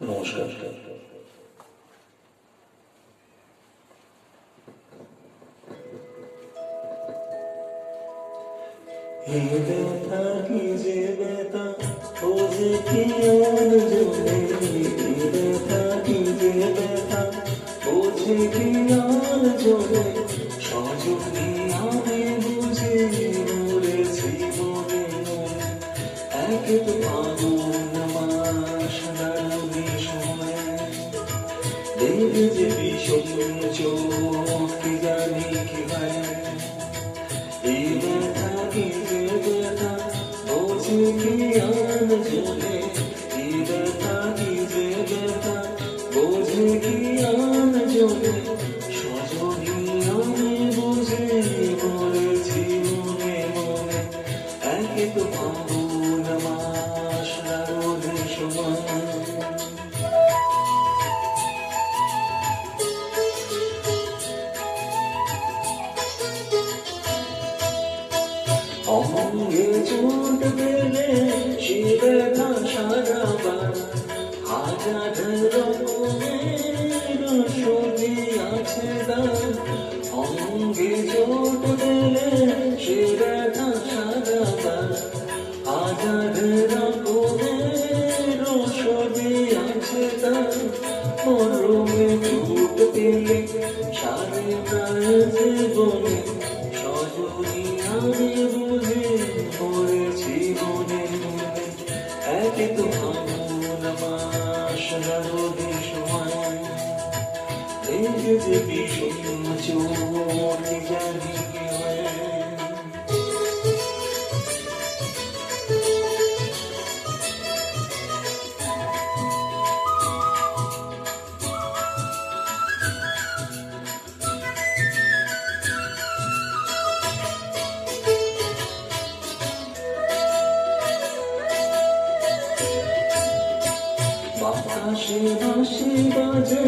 নমস্কার এই ব্যথা কি যে ব্যথা ও যে কি আর জোরে এই ব্যথা কি যে ব্যথা ও যে কি আর জোরে সজনী আমি বুঝে মরেছি মনে মনে এক তো আগুন হয় এই ব্যথা কি ব্যথা বোঝে কি আন জলে এই ব্যথা মনে মনে তো সময় অঙ্গে চোট পেলে শিরে সারাবার হাজার রকমের ছবি আছে তার অঙ্গে পেলে শিরে সারাবার হাজার রকমের ছবি আছে তার মরমে চোট পেলে সারে প্রাণ জীবনে। এক তো। ভাবুন মাস রোদে সময় বাসে বাজে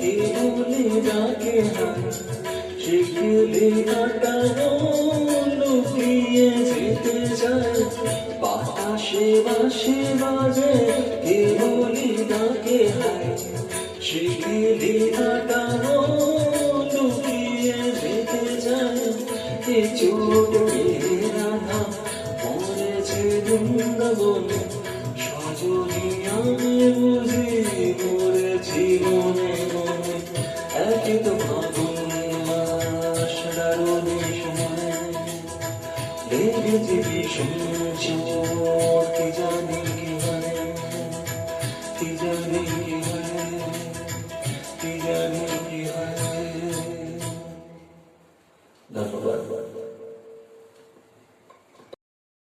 কে বলে ডাকে হায় শিখলে কাটাবো লুকিয়ে যেতে যায় বাতাসে বাসে বাজে কে বলে ডাকে হায় শিখলে কাটাবো লুকিয়ে যেতে যায় এ চোট রাধা মরেছে বৃন্দাবনে সজনী আমি বুঝি মরেছি মনে মনে একই তো ফাগুন মাস দারুণী সময় লেগেছে ভীষণ